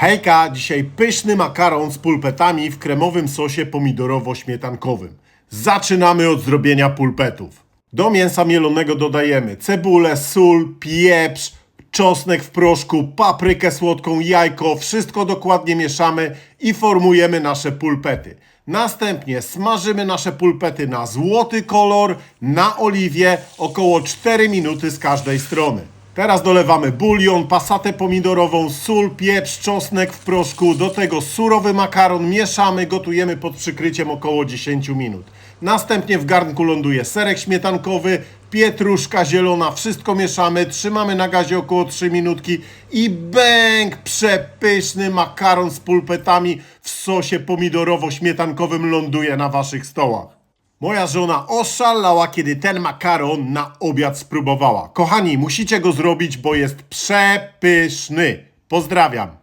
Hejka, dzisiaj pyszny makaron z pulpetami w kremowym sosie pomidorowo-śmietankowym. Zaczynamy od zrobienia pulpetów. Do mięsa mielonego dodajemy cebulę, sól, pieprz, czosnek w proszku, paprykę słodką, jajko, wszystko dokładnie mieszamy i formujemy nasze pulpety. Następnie smażymy nasze pulpety na złoty kolor, na oliwie, około 4 minuty z każdej strony. Teraz dolewamy bulion, pasatę pomidorową, sól, pieprz, czosnek w proszku, do tego surowy makaron, mieszamy, gotujemy pod przykryciem około 10 minut. Następnie w garnku ląduje serek śmietankowy, pietruszka zielona, wszystko mieszamy, trzymamy na gazie około 3 minutki i bęk, przepyszny makaron z pulpetami w sosie pomidorowo-śmietankowym ląduje na waszych stołach. Moja żona oszalała, kiedy ten makaron na obiad spróbowała. Kochani, musicie go zrobić, bo jest przepyszny. Pozdrawiam.